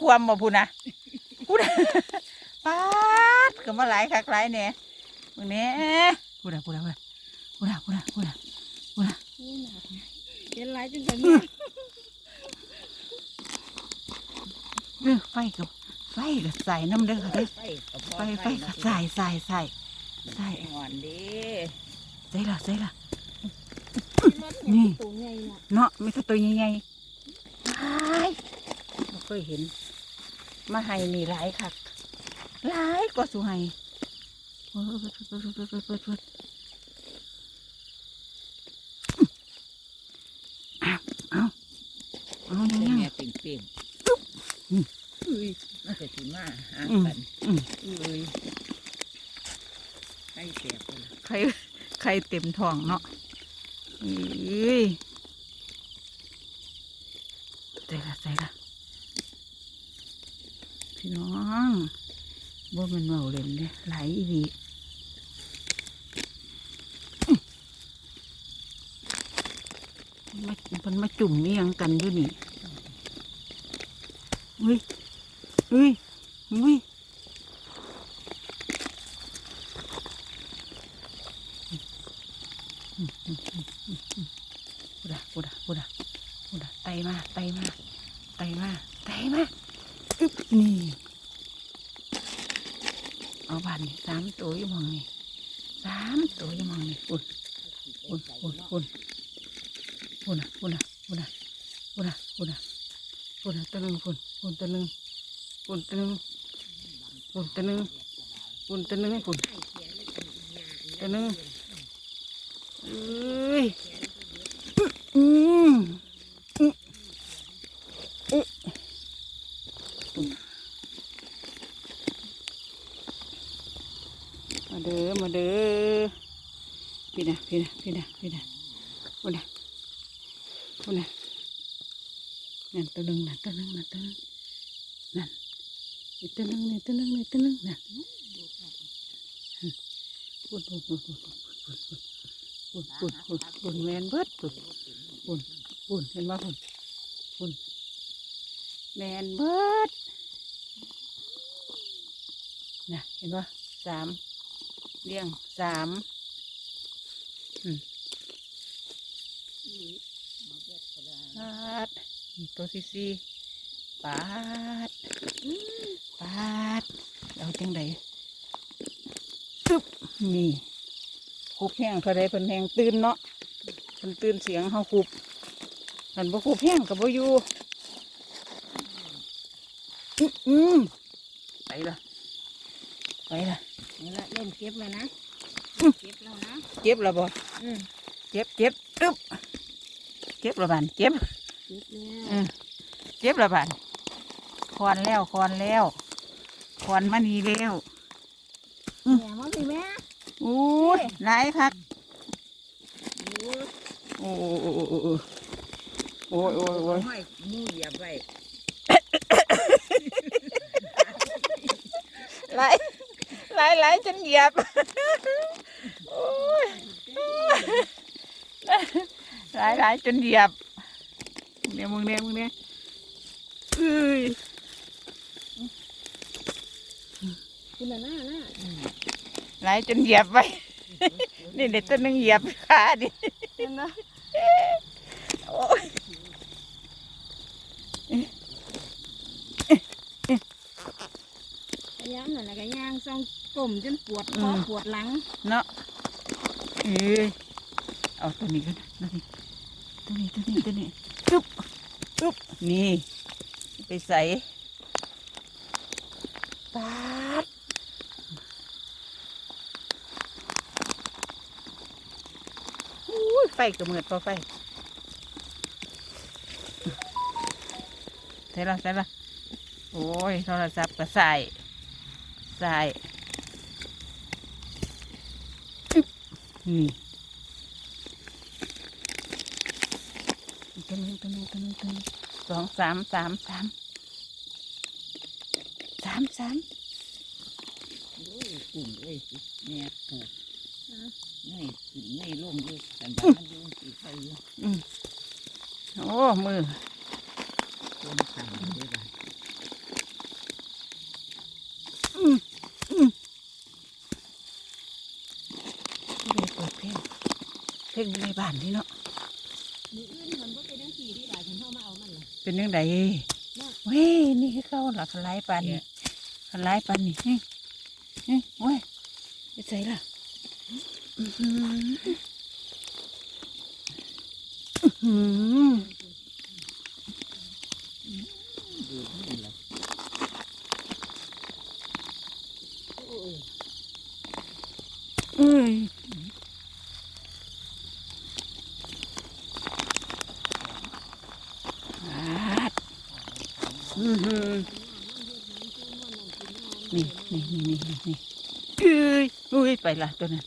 ความบ่พูนะพูนะป๊าดก็มาหลายคักหลายเนี่ยมึงเนี่ยพูนะพูนะพูนะพูนะพูนะพูนะพูนะนี่หนักเห็นหลายจนแบบนี้เออไฟกับไฟกับใส่น้ำเด้อค่ะเด้อไฟกับไฟไฟกับใส่ใส่ใส่ใส่งอนดีใส่ละใส่ละนี่ตัวใหญ่น่ะเนาะมีแต่ตัวใหญ่ๆหลายเราเคยเห็น มาให้นี่หลายคักหลายกว่าสุไห้เอาเอาเอาเนี่ยเนี่ยปิ่งปิ่งอุ้ยน่าจะถึงมาหางกันอุ้ยใครเต็มไข่ไข่เต็มท้องเนาะอุ้ยใจละใจละ องบ่แมันเมาเล่นเลยหลายอีหลีมามันมาจุ่มนี่ยังกันด้วยนี่อุ้ยอุ้ยอุ้ยพูดอะพูดอะพูดอะพูดอะไตมาไตมาไตมาไตมาอึ๊บนี่ เอาบานนี่สามตัวอยู่มองนี่สามตัวอยู่มองนี่ปุ่นปุ่นปุ่นปุ่นปุ่นอะปุ่นอะปุ่นอะปุ่นอะปุ่นอะปุ่นอะตัวหนึ่งปุ่นปุ่นตัวหนึ่งปุ่นตัวหนึ่งปุ่นตัวหนึ่งปุ่นตัวหนึ่งปุ่นตัวหนึ่งเอ้ย อืมอืมอืม มาเด้อมาเด้อพี่นะพี่นะพี่นะพี่นะพี่นะพี่นะนั่นตัวนึงนั่นตัวนึงนั่นตัวนึงนั่นอีกตัวนึงนี่ตัวนึงนี่ตัวนึงนั่นปุ่นปุ่นปุ่นปุ่นปุ่นปุ่นปุ่นปุ่นปุ่นแมนเบิดปุ่นปุ่นปุ่นเห็นว่าปุ่นปุ่นแมนเบิดนะเห็นว่าสาม เลี้ยงสามอืมปาดนี่ตัวซีซีปาดอื้อปาดเอาจังไดตึ๊บนี่คุบแห้งเขาได้เพิ่นแห้งตื่นเนาะมันตื่นเสียงเฮาคุบมันบ่คุบแห้งกับบ่อยู่อื้ออืมไปละไปละนี่ละเริ่มเก็บแล้วนะ เก็บแล้วนะ เจ็บแล้วบ่อืมเจ็บเจ็บตึ๊บเจ็บแล้วบานเจ็บเก็บแล้วอืมเจ็บแล้วบานคอนแล้วคอนแล้วคอนมานี่แล้วแม่มาสิแม่อู้ยหลายคักโอ้ยโอ้โอ้โอ้โอ้โอ้ยโอ้ยโอ้ยห้อยมูเหยียบไว้ หลาย หลายหลายจนเหยียบโอ้ยหลายหลายจนเหยียบเนี่ยมึงเนี่ยมึงเนี่ยเอ้ยคุณน่ะนะนะหลายจนเหยียบไปนี่เด็กตัวหนึงเหยียบขาดิเห็นนะโยายามนั่นแหละก็ย่างซองต้มจนปวดคอปวดหลังเนาะเอ้ยเอาตัวนี้กันนะตัวนี้ตัวนี้ตัวนี้ตุ๊บตุ๊บนี่ไปใส่ปาดอุ้ยไฟกระเมิดพอไฟใส่ละใส่ละโอ้ยโทรศัพท์ก็ใส่ ใส่อึ๊บนี่อีกตัวหนึงตัวหนึงตัวหนึงตัวหนึงสองสามสามสามสามสามโอ้ยกุ่มเอ้ยแม่ผูกไม่ไม่ลงอยู่แต่บ้านอยู่สีไฟอยู่อืมโอ้มือคนสั่งเลยบ้าน เพ่งในบ้านนี่เนาะเป็นเรื่องใดเว้ยนี่คือเขาหลักลายปันนี่ลายปันนี่เฮ้ยเฮ้ยเว้ยใจล่ะอือ นี่นี่นี่นี่นี่อุ้ยอุ้ยไปละตัวนั้น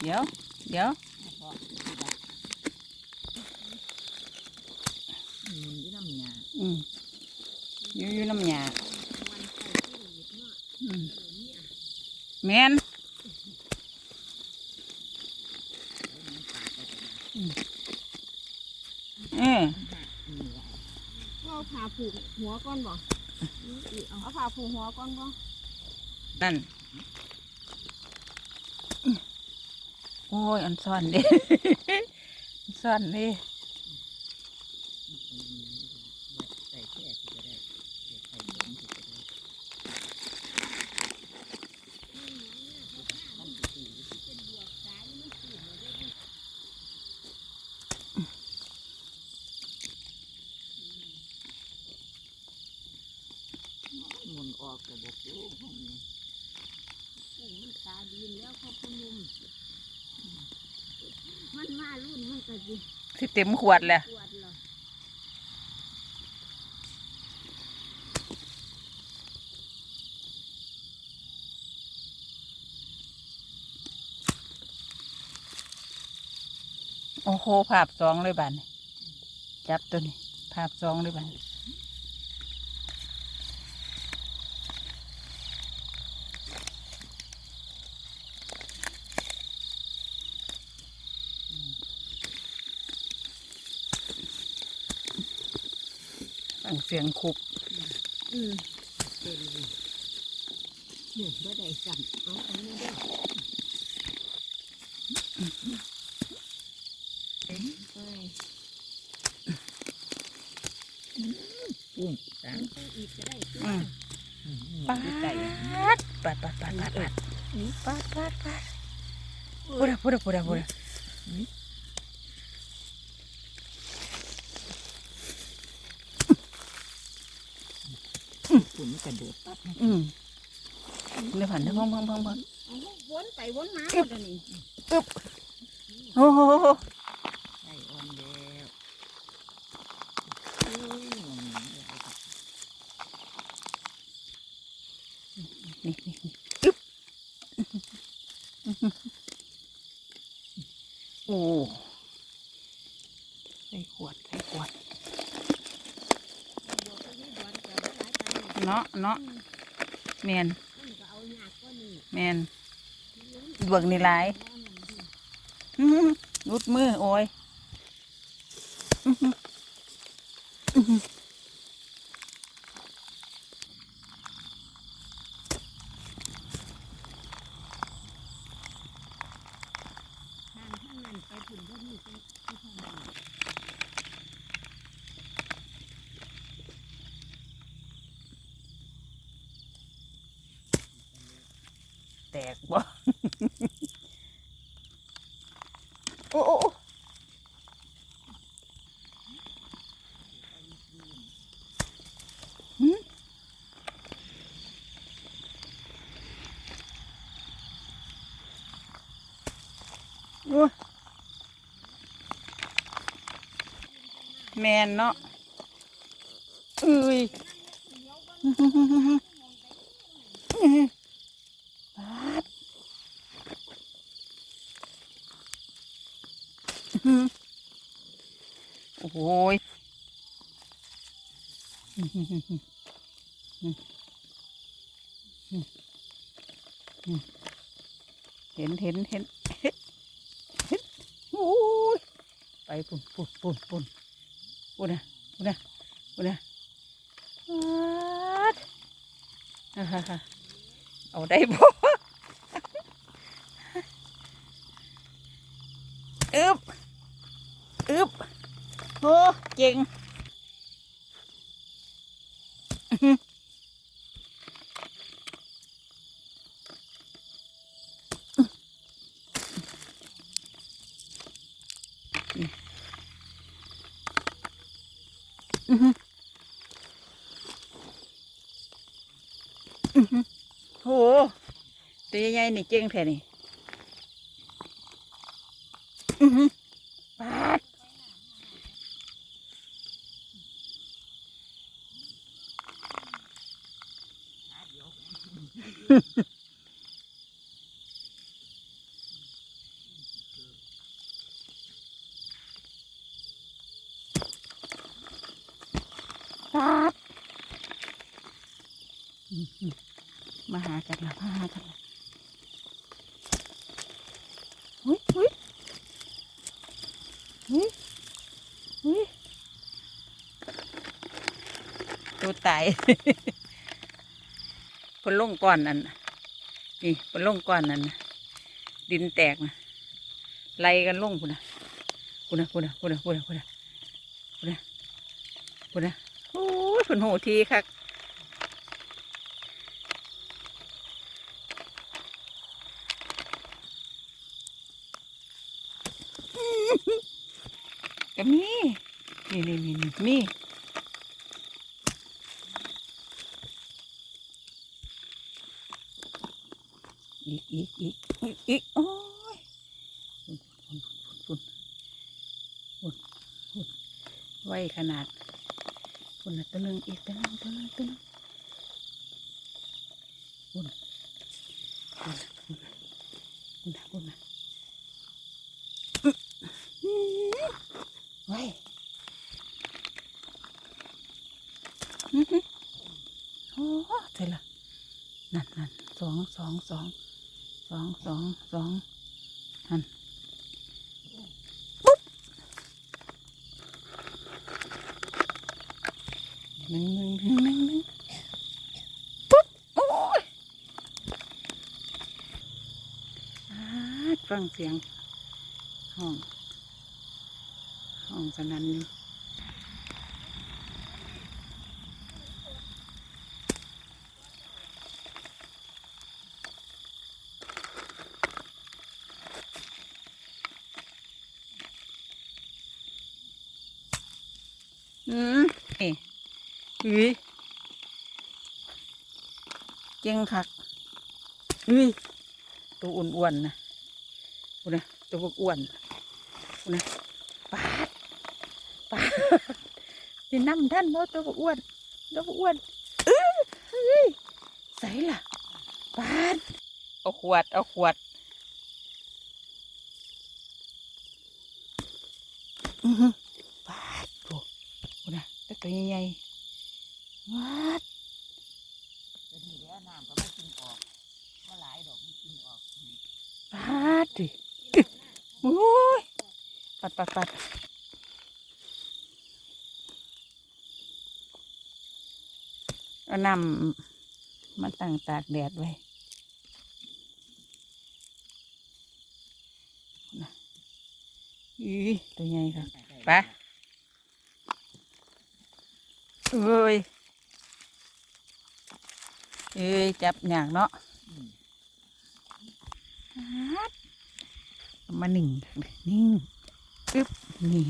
เดี๋ยว เดี๋ยว อืมอยู่อยู่น้ำยาอืมแมนเออนี่แหละก็เอาผ่าผูกหัวก้อนบ่เอาผ่าผูกหัวก้อนบ่นั่น โอ้ย อันซ่อนเด้อันซ่อนเด้ ใส่แค่ที่ก็ได้ใส่ผงที่ก็ได้มันสิตีหมุนออกกระบอกอยู่ห้องนี้ มันตาดีแล้วเขาพนุ่มมันมา รุ่นมันก็ดีสิเต็มขวดแหละปวดเหรอโอ้โหภาพสองเลยบ้านจับตัวนี้ ภาพสองเลยบ้าน ฟังเสียงคุบอืมเป็นเลยเนี่ยบ่ได้สั่งเอาอันนี้ด้วยเอ้ยปุ้งสามเอาอีกก็ได้อืมปาปาดดปาดปาดปาดปาดปาดปาดปาดปาดพูดอะพูดอะพูดอะพูดอะ ฝุ่นกระเดือบปั๊บอืมในฝันานนะพ่องพ่องพ่องพ่องวนไปวนมาหมดนี่อึบโอ้โห เนาะเนาะแมนแมนเบิกนี่หลายรุดมือโอ้ยอื้อหืออื้อหือ ทางข้างนั้นไปถึงก็มีเป็นที่ทางนั้น แต กบ่ โอ้โอ้โอ้หืมโอ้ยแมนเนาะเอ้ย ปาดอื้อหือ โอ้โหยเห็นเห็นเห็นเห็นเห็นโอ้ยไปปุ่นปุ่นปุ่นปุ่นปุ่นนะปุ่นนะปุ่นนะวัดอ่าฮะฮะเอาได้บ่อึบอึบโอ้เก่งอือโหตัวใหญ่ๆนี่เก่งแท้นี่อือหือปาดปาดอื้อหือ มาหากันละมาหากันละหุ้ยหุ้ยหุ้ยหุ้ยตัวตายเพนลงก้อนนั่นนี่เพนลงก้อนนั่นนะดินแตกนะไล่กันลงพุ่นะพุ่นะพุ่นะพุ่นะพุ่นะพุ่นะพุ่นะพุ่นะโอ้ยพุ่นโหทีคัก ก็มีนี่นี่นี่นี่มีอีกอีกอีกอีกอีกโอ้ยฝุ่นฝุ่นฝุ่นไวขนาดฝุ่นตัวนึงอีกตัวนึงตัวนึงตัวนึงฝุ่นฝุ่นฝุ่นฝุ่นฝุ่นฝุ่นอื้อไว้อื้อหือโอ้เสร็จละนั่นนั่นส องสองสองสองสองนั่นปุ๊บหนึ่งหนึ่งหนึ่งหนึ่งหนึ่งปุ๊บโอ้ยฟังเสียงห้องห้องสนั่นอยู่อืม นี่อุ้ยเก่งคักอุ้ยตัวอ้วนๆนะพูดนะตัวพวกอ้วนพูดนะปาดปาดสิน้ำท่านบ่ตัวบ่อ้วนตัวบ่อ้วนเอ้ยเฮ้ยใส่ล่ะปาดเอาขวดเอาขวดอื้อหือปาดโอ้โหนะแตัวใหญ่ๆวัดจะมีแล้วน้ำก็ไม่กินออกก็หลายดอกไม่กินออกปาดดิโอ้ยปัดปัดปัดเอานำมาตั้งตากแดดไว้อีตัวใหญ่ครับไป เอ้ยเอ้ยจับหยางเนาะฮัดเอามาหนึ่งนิ่งอึ๊บนี่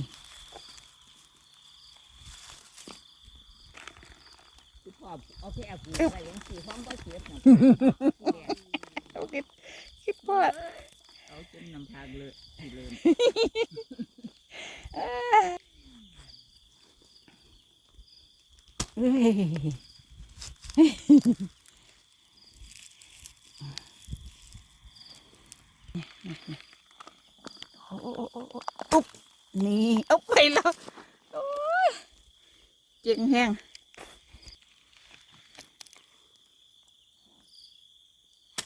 คือพ่อเอาแค่เอาปูไปยังสี่ห้องก็เสียบนะเอาคิดคิดว่าเอาจนน้ำทางเลยที่เลย เอ้ย โอ้โอ้โอ้โอ้โอ๊บนี่เอาไปแล้วโอ้ยจ๋งแห้ง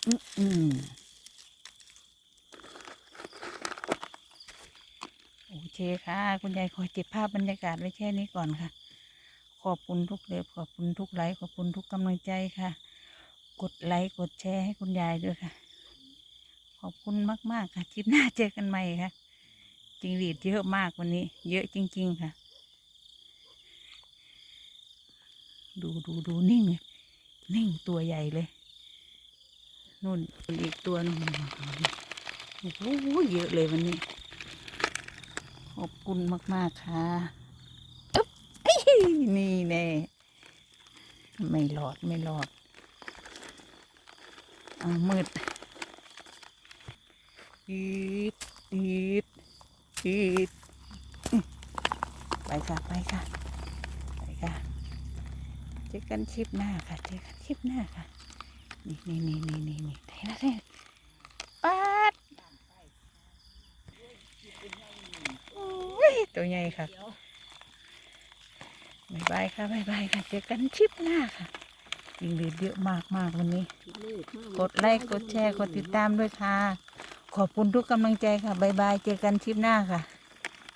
อืมอืมโอเคค่ะ คุณยายขอเก็บภาพบรรยากาศไว้แค่นี้ก่อนค่ะ ขอบคุณทุกเล็บขอบคุณทุกไลค์ขอบคุณทุกกำลังใจค่ะ กดไลค์กดแชร์ให้คุณยายด้วยค่ะ ขอบคุณมากๆค่ะคลิปหน้าเจอกันใหม่ค่ะจิงหรีดเยอะมากวันนี้ เยอะจริง ๆ ค่ะ ดูดูดูนิ่งเลยนิ่งตัวใหญ่เลยนู่นอีกตัวหนึงโอ้โหเยอะเลยวันนี้ ขอบคุณมาก ๆ ค่ะ นี่แน่ไม่หลอดไม่หลอดเอามืดอีดอีดอีดไปค่ะไปค่ะไปค่ะเจอกันคลิปหน้าค่ะเจอกันคลิปหน้าค่ะ นี่นี่นี่นี่นี่นี่ได้แล้วได้ปัดอุ้ยตัวใหญ่ค่ะ บายบายค่ะบายบายค่ะ เจอกันคลิปหน้าค่ะยิงเหลือเยอะมากมากๆวันนี้มืดมากกดไลค์กดแชร์กดติดตามด้วยค่ะ ขอบคุณทุกกำลังใจค่ะบ๊ายบาย เจอกันคลิปหน้าค่ะ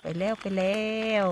ไปแล้วไปแล้ว